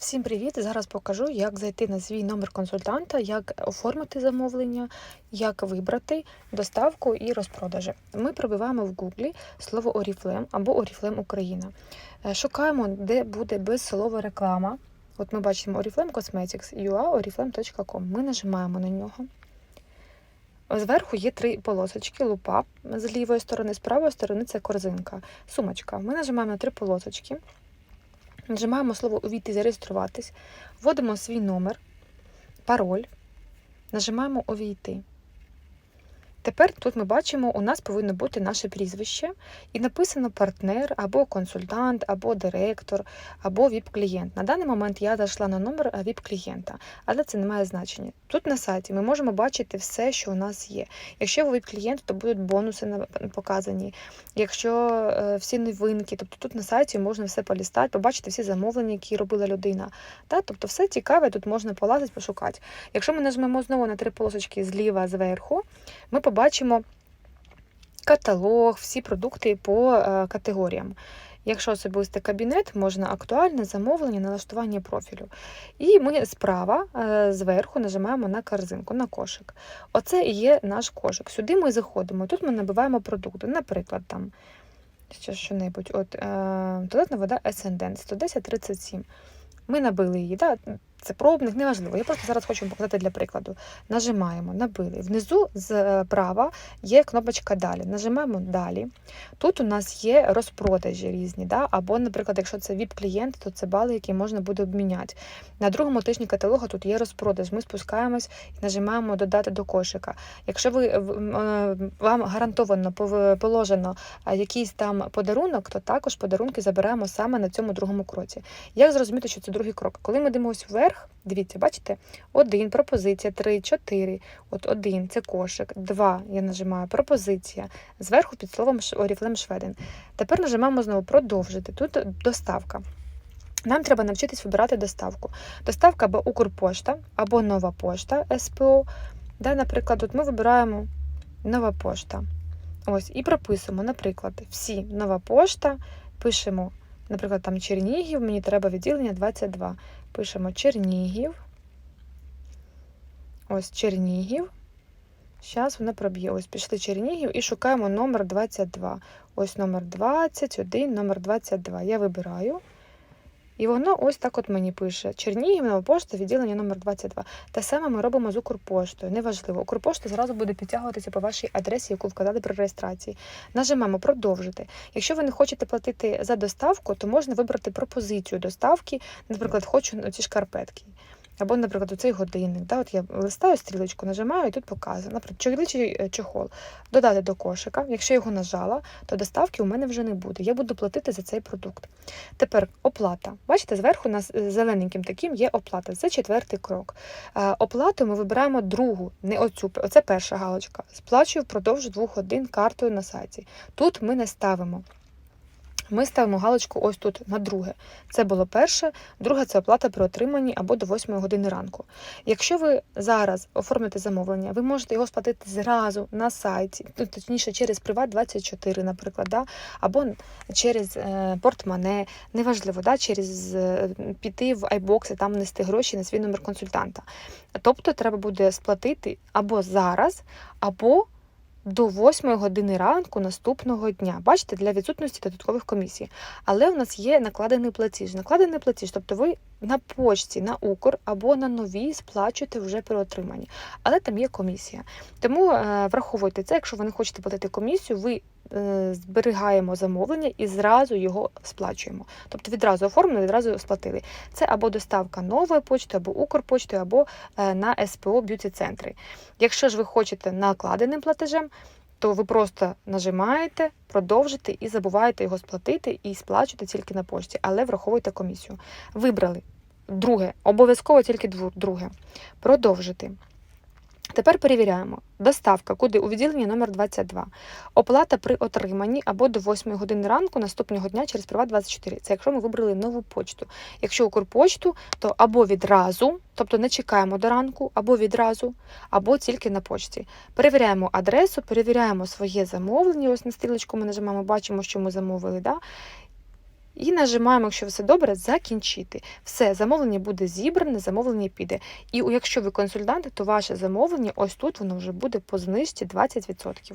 Всім привіт! Зараз покажу, як зайти на свій номер консультанта, як оформити замовлення, як вибрати доставку і розпродажі. Ми пробиваємо в Гуглі слово Oriflame або Oriflame Україна. Е, Шукаємо, де буде без слова реклама. От ми бачимо Oriflame Cosmetics, ua oriflame.com. Ми нажимаємо на нього. Зверху є три полосочки, лупа з лівої сторони, з правої сторони це корзинка, сумочка. Ми нажимаємо на три полосочки. Нажимаємо слово Увійти, зареєструватись, вводимо свій номер, пароль, нажимаємо Увійти. Тепер тут ми бачимо, у нас повинно бути наше прізвище, і написано партнер або консультант, або директор, або ВІП-клієнт. На даний момент я зайшла на номер ВІП-клієнта, але це не має значення. Тут на сайті ми можемо бачити все, що у нас є. Якщо ви ВІП-клієнт, то будуть бонуси показані. Якщо е, всі новинки, тобто тут на сайті можна все полістати, побачити всі замовлення, які робила людина. Тобто все цікаве, тут можна полазити, пошукати. Якщо ми нажмемо знову на три полосочки зліва зверху, ми побачимо каталог, всі продукти по е, категоріям. Якщо особистий кабінет, можна актуальне замовлення, налаштування профілю. І ми справа е, зверху нажимаємо на корзинку, на кошик. Оце і є наш кошик. Сюди ми заходимо. Тут ми набиваємо продукти. Наприклад, там ще що-небудь. От, е, туалетна вода Ascendant 110-37. Ми набили її. Да? Це пробник, неважливо. Я просто зараз хочу вам показати для прикладу. Нажимаємо, набили. Внизу зправа є кнопочка Далі. Нажимаємо Далі. Тут у нас є розпродажі різні. Да? Або, наприклад, якщо це VIP-клієнт, то це бали, які можна буде обміняти. На другому тижні каталогу тут є розпродаж. Ми спускаємось і нажимаємо Додати до кошика. Якщо ви е, вам гарантовано положено е, якийсь там подарунок, то також подарунки забираємо саме на цьому другому кроці. Як зрозуміти, що це другий крок? Коли ми дивимося вверх, дивіться, бачите? Один, пропозиція, три, чотири. От один це кошик, два. Я нажимаю пропозиція. Зверху під словом Oriflame Шведен. Тепер нажимаємо знову продовжити. Тут доставка. Нам треба навчитись вибирати доставку. Доставка або Укрпошта, або нова пошта СПО. Да, наприклад, тут ми вибираємо нова пошта. Ось, і прописуємо, наприклад, всі нова пошта, пишемо, наприклад, там Чернігів, мені треба відділення 22. Пишемо Чернігів. Ось Чернігів. Зараз вона проб'є. Ось пішли Чернігів і шукаємо номер 22. Ось номер 21, номер 22. Я вибираю. І воно ось так от мені пише: Чернігів, нова пошта, відділення номер 22. Те саме ми робимо з Укрпоштою. Неважливо. Укрпошта зразу буде підтягуватися по вашій адресі, яку вказали при реєстрації. Нажимаємо продовжити. Якщо ви не хочете платити за доставку, то можна вибрати пропозицію доставки. Наприклад, хочу ці шкарпетки. Або, наприклад, оцей годинник. Да? От я листаю стрілочку, нажимаю і тут показує. Наприклад, чоловічий е, чохол. Додати до кошика. Якщо його нажала, то доставки у мене вже не буде. Я буду платити за цей продукт. Тепер оплата. Бачите, зверху у нас е, зелененьким таким є оплата. Це четвертий крок. Е, Оплату ми вибираємо другу, не оцю. Оце перша галочка. Сплачую впродовж двох годин картою на сайті. Тут ми не ставимо. Ми ставимо галочку ось тут на друге. Це було перше, друге це оплата при отриманні або до 8 години ранку. Якщо ви зараз оформите замовлення, ви можете його сплатити зразу на сайті, ну, точніше через Приват24, наприклад, да? або через е, портмоне, неважливо, да? через е, піти в iBox і там нести гроші на свій номер консультанта. Тобто треба буде сплатити або зараз, або до 8 години ранку наступного дня. Бачите, для відсутності додаткових комісій. Але у нас є накладений платіж. Накладений платіж, тобто ви на почті, на Укр або на новій сплачуєте вже при отриманні. Але там є комісія. Тому е, враховуйте це, якщо ви не хочете платити комісію, ви зберігаємо замовлення і зразу його сплачуємо. Тобто відразу оформили, відразу сплатили. Це або доставка нової почти, або Укрпочтою, або е, на СПО б'юті центри. Якщо ж ви хочете накладеним платежем, то ви просто нажимаєте, продовжите і забуваєте його сплатити і сплачуєте тільки на пошті, але враховуйте комісію. Вибрали друге, обов'язково тільки друге. Продовжити. Тепер перевіряємо. Доставка, куди у відділення номер 22. Оплата при отриманні або до 8 години ранку наступного дня через Приват24. Це якщо ми вибрали нову почту. Якщо Укрпочту, то або відразу, тобто не чекаємо до ранку, або відразу, або тільки на почті. Перевіряємо адресу, перевіряємо своє замовлення. Ось на стрілочку ми нажимаємо, бачимо, що ми замовили. Да? І нажимаємо, якщо все добре, закінчити. Все, замовлення буде зібране, замовлення піде. І якщо ви консультанти, то ваше замовлення ось тут воно вже буде по знижці 20%.